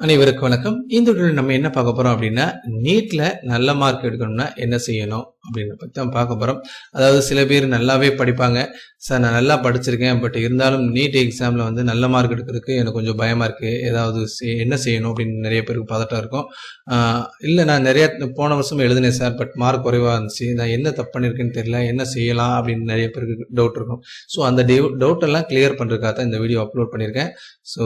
அனைவருக்கும் வணக்கம். இந்த நம்ம என்ன பார்க்க போறோம் அப்படின்னா நீட்ல நல்ல மார்க் எடுக்கணும்னா என்ன செய்யணும்? அப்படின்னு பற்றி தான் பார்க்க போகிறோம் அதாவது சில பேர் நல்லாவே படிப்பாங்க. சார் நான் நல்லா படிச்சிருக்கேன் பட் இருந்தாலும் நீட் எக்ஸாமில் வந்து நல்ல மார்க் எடுக்கிறதுக்கு எனக்கு கொஞ்சம் பயமாக இருக்குது ஏதாவது செய்- என்ன செய்யணும் அப்படின்னு நிறைய பேருக்கு பதட்டம் இருக்கும். இல்லை நான் நிறைய போன வருஷம் எழுதினேன் சார் பட் மார்க் குறைவாக இருந்துச்சு. நான் என்ன தப்பு பண்ணியிருக்கேன்னு தெரியல என்ன செய்யலாம் அப்படின்னு நிறைய பேருக்கு டவுட் இருக்கும். ஸோ அந்த டவுட் எல்லாம் கிளியர் பண்ணுறதுக்காக தான் இந்த வீடியோ அப்லோட் பண்ணியிருக்கேன். ஸோ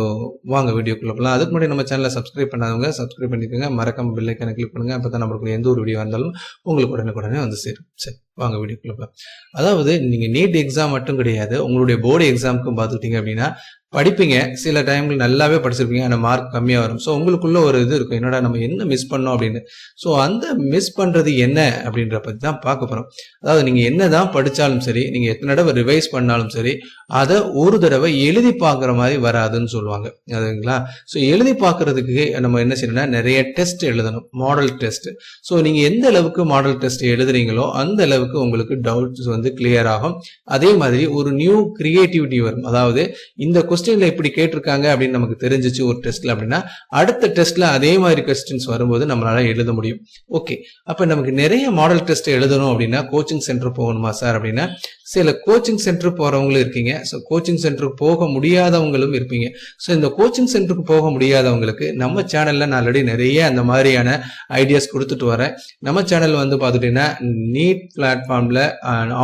வாங்க வீடியோக்குள்ளே போகலாம் அதுக்கு முன்னாடி நம்ம சேனலை சப்ஸ்கிரைப் பண்ணாதவங்க சப்ஸ்கிரைப் பண்ணிக்கோங்க. மறக்காம பெல் கிளிக் பண்ணுங்கள் அப்போ தான் நம்மளுக்கு எந்த ஒரு வீடியோ இருந்தாலும் உங்களுக்கு உடனே வந்து சேரும் சரி வாங்க வீடியோக்குள்ள அதாவது நீங்க நீட் எக்ஸாம் மட்டும் கிடையாது உங்களுடைய போர்டு எக்ஸாமுக்கும் பார்த்துக்கிட்டீங்க அப்படின்னா படிப்பீங்க சில டைம்ல நல்லாவே படிச்சிருப்பீங்க ஆனால் மார்க் கம்மியாக வரும். ஸோ உங்களுக்குள்ள ஒரு இது இருக்கும். என்னடா நம்ம என்ன மிஸ் பண்ணோம் அப்படின்னு. ஸோ அந்த மிஸ் பண்ணுறது என்ன அப்படின்ற பற்றி தான் பார்க்க போகிறோம் அதாவது நீங்கள் என்ன தான் படித்தாலும் சரி நீங்கள் எத்தனை தடவை ரிவைஸ் பண்ணாலும் சரி அதை ஒரு தடவை எழுதி பார்க்குற மாதிரி வராதுன்னு சொல்லுவாங்க. அதுங்களா ஸோ எழுதி பார்க்கறதுக்கு நம்ம என்ன செய்யணும்னா நிறைய டெஸ்ட் எழுதணும். மாடல் டெஸ்ட் ஸோ நீங்கள் எந்த அளவுக்கு மாடல் டெஸ்ட் எழுதுறீங்களோ அந்த அளவுக்கு உங்களுக்கு டவுட்ஸ் வந்து கிளியர் ஆகும். அதே மாதிரி ஒரு நியூ கிரியேட்டிவிட்டி வரும். அதாவது இந்த கொஸ்டின் கொஸ்டின்ல இப்படி கேட்டிருக்காங்க அப்படின்னு நமக்கு தெரிஞ்சிச்சு ஒரு டெஸ்ட்ல அப்படின்னா அடுத்த டெஸ்ட்ல அதே மாதிரி கொஸ்டின்ஸ் வரும்போது நம்மளால எழுத முடியும். ஓகே அப்ப நமக்கு நிறைய மாடல் டெஸ்ட் எழுதணும் அப்படின்னா கோச்சிங் சென்டர் போகணுமா சார் அப்படின்னா சில கோச்சிங் சென்டர் போறவங்களும் இருக்கீங்க. ஸோ கோச்சிங் சென்டருக்கு போக முடியாதவங்களும் இருப்பீங்க. ஸோ இந்த கோச்சிங் சென்டருக்கு போக முடியாதவங்களுக்கு நம்ம சேனல்ல நான் ஆல்ரெடி நிறைய அந்த மாதிரியான ஐடியாஸ் கொடுத்துட்டு வரேன். நம்ம சேனல் வந்து பார்த்துட்டீங்கன்னா நீட் பிளாட்ஃபார்ம்ல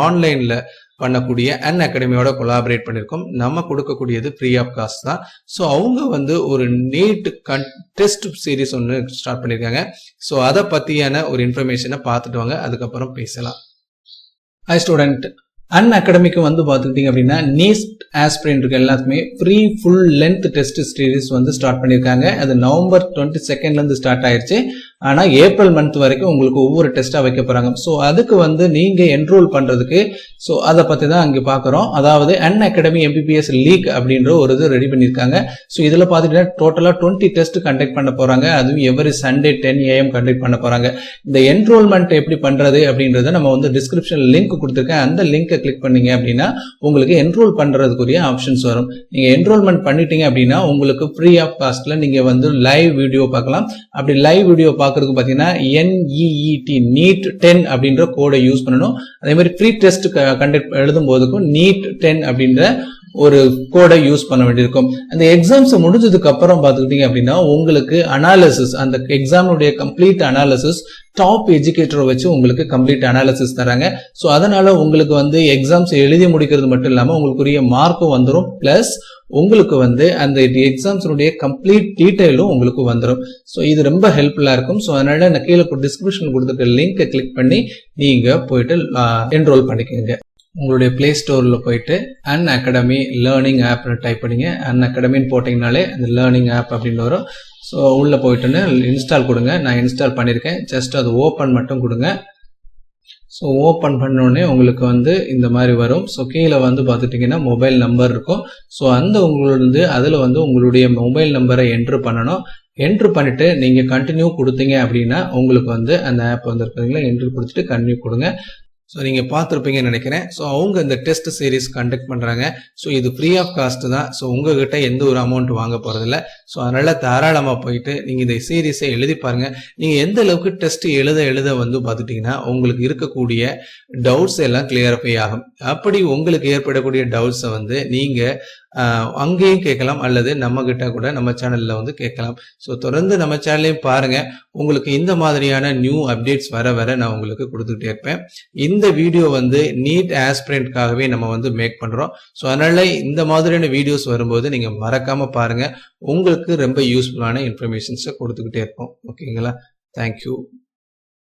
ஆன்லைன்ல பண்ணக்கூடிய அன் அகாடமியோட கொலாபரேட் பண்ணியிருக்கோம் நம்ம கொடுக்கக்கூடியது ஃப்ரீ ஆஃப் காஸ்ட் தான். ஸோ அவங்க வந்து ஒரு நீட் கன் டெஸ்ட் சீரிஸ் ஒன்று ஸ்டார்ட் பண்ணியிருக்காங்க ஸோ அதை பற்றியான ஒரு இன்ஃபர்மேஷனை பார்த்துட்டு வாங்க. அதுக்கப்புறம் பேசலாம். ஹை ஸ்டூடெண்ட் அன் அகாடமிக்கு வந்து பார்த்துக்கிட்டிங்க அப்படின்னா நீஸ்ட் ஆஸ்பிரின் இருக்கு எல்லாத்துக்குமே free full length test series வந்து ஸ்டார்ட் பண்ணியிருக்காங்க அது நவம்பர் டுவெண்ட்டி செகண்ட்லேருந்து ஸ்டார்ட் ஆயிடுச்சு ஆனால் ஏப்ரல் மந்த் வரைக்கும் உங்களுக்கு ஒவ்வொரு டெஸ்ட்டாக வைக்க போகிறாங்க ஸோ அதுக்கு வந்து நீங்கள் என்ரோல் பண்ணுறதுக்கு ஸோ அதை பற்றி தான் அங்கே பார்க்குறோம் அதாவது அன் அகாடமி எம்பிபிஎஸ் லீக் அப்படின்ற ஒரு இது ரெடி பண்ணியிருக்காங்க. ஸோ இதில் பார்த்துட்டீங்கன்னா டோட்டலாக டுவெண்ட்டி டெஸ்ட் கண்டக்ட் பண்ண போகிறாங்க அதுவும் every Sunday ten AM conduct பண்ண போகிறாங்க இந்த என்ரோல்மெண்ட் எப்படி பண்ணுறது அப்படின்றத நம்ம வந்து டிஸ்கிரிப்ஷன் லிங்க் கொடுத்துருக்கேன். அந்த லிங்கை கிளிக் பண்ணீங்க அப்படின்னா உங்களுக்கு என்ரோல் பண்ணுறதுக்குரிய ஆப்ஷன்ஸ் வரும். நீங்கள் என்ரோல்மெண்ட் பண்ணிட்டீங்க அப்படின்னா உங்களுக்கு ஃப்ரீ ஆஃப் காஸ்ட்டில் நீங்கள் வந்து லைவ் வீடியோ பார்க்கலாம். அப்படி லைவ் வீடியோ பார்க்கறதுக்கு பார்த்தீங்கன்னா என்இஇடி நீட் டென் அப்படின்ற கோடை யூஸ் பண்ணணும். அதே மாதிரி ஃப்ரீ டெஸ்ட் கண்டக்ட் எழுதும் போதுக்கும் நீட் டென் அப்படின்ற ஒரு கோடை யூஸ் பண்ண வேண்டியிருக்கும். அந்த எக்ஸாம்ஸ் முடிஞ்சதுக்கு அப்புறம் பார்த்துக்கிட்டீங்க அப்படின்னா உங்களுக்கு அனாலிசிஸ் அந்த எக்ஸாமுடைய கம்ப்ளீட் அனாலிசிஸ் டாப் எஜுகேட்டரை வச்சு உங்களுக்கு கம்ப்ளீட் அனாலிசிஸ் தராங்க. ஸோ அதனால உங்களுக்கு வந்து எக்ஸாம்ஸ் எழுதி முடிக்கிறது மட்டும் இல்லாமல் உங்களுக்குரிய மார்க்கும் வந்துடும் ப்ளஸ் உங்களுக்கு வந்து அந்த எக்ஸாம்ஸினுடைய கம்ப்ளீட் டீட்டெயிலும் உங்களுக்கு வந்துடும் ஸோ இது ரொம்ப ஹெல்ப்ஃபுல்லாக இருக்கும். ஸோ அதனால நான் கீழே டிஸ்கிரிப்ஷன் கொடுத்துருக்க லிங்கை கிளிக் பண்ணி நீங்கள் போயிட்டு என்ரோல் பண்ணிக்கோங்க. உங்களுடைய ப்ளே ஸ்டோரில் போயிட்டு அன் அகாடமி லேர்னிங் ஆப்னு டைப் பண்ணிங்க. அன் அகாடமின்னு போட்டிங்கனாலே அந்த லேர்னிங் ஆப் அப்படின்னு வரும். ஸோ உள்ளே போயிட்டுன்னு இன்ஸ்டால் கொடுங்க. நான் இன்ஸ்டால் பண்ணியிருக்கேன். ஜஸ்ட் அது ஓப்பன் மட்டும் கொடுங்க. ஸோ ஓப்பன் பண்ணோடனே உங்களுக்கு வந்து இந்த மாதிரி வரும். ஸோ கீழே வந்து பார்த்துட்டிங்கன்னா மொபைல் நம்பர் இருக்கும். ஸோ அந்த உங்களோட அதில் வந்து உங்களுடைய மொபைல் நம்பரை என்ட்ரு பண்ணணும். என்ட்ரு பண்ணிவிட்டு நீங்கள் கண்டினியூ கொடுத்தீங்க அப்படின்னா உங்களுக்கு வந்து அந்த ஆப் வந்துருக்குறீங்களா என்ட்ரு கொடுத்துட்டு கண்டினியூ கொடுங்க. ஸோ நீங்கள் பார்த்துருப்பீங்கன்னு நினைக்கிறேன். ஸோ அவங்க இந்த டெஸ்ட் சீரிஸ் கண்டக்ட் பண்ணுறாங்க ஸோ இது ஃப்ரீ ஆஃப் காஸ்ட் தான். ஸோ உங்ககிட்ட எந்த ஒரு அமௌண்ட் வாங்க போகிறதில்ல ஸோ அதனால் தாராளமாக போயிட்டு நீங்கள் இந்த சீரீஸை எழுதி பாருங்கள் நீங்கள் எந்த அளவுக்கு டெஸ்ட் எழுத எழுத வந்து பார்த்துட்டிங்கன்னா உங்களுக்கு இருக்கக்கூடிய டவுட்ஸ் எல்லாம் கிளியரிஃபை ஆகும். அப்படி உங்களுக்கு ஏற்படக்கூடிய டவுட்ஸை வந்து நீங்கள் அங்கேயும் கேட்கலாம் அல்லது நம்ம கிட்ட கூட நம்ம சேனல்ல வந்து கேட்கலாம். ஸோ தொடர்ந்து நம்ம சேனலையும் பாருங்க. உங்களுக்கு இந்த மாதிரியான நியூ அப்டேட்ஸ் வர வர நான் உங்களுக்கு கொடுத்துக்கிட்டே இருப்பேன். இந்த வீடியோ வந்து நீட் ஆஸ்பிரண்ட்காகவே நம்ம வந்து மேக் பண்றோம். ஸோ அதனால இந்த மாதிரியான வீடியோஸ் வரும்போது நீங்க மறக்காம பாருங்க. உங்களுக்கு ரொம்ப யூஸ்ஃபுல்லான இன்ஃபர்மேஷன்ஸை கொடுத்துக்கிட்டே இருப்போம். ஓகேங்களா தேங்க்யூ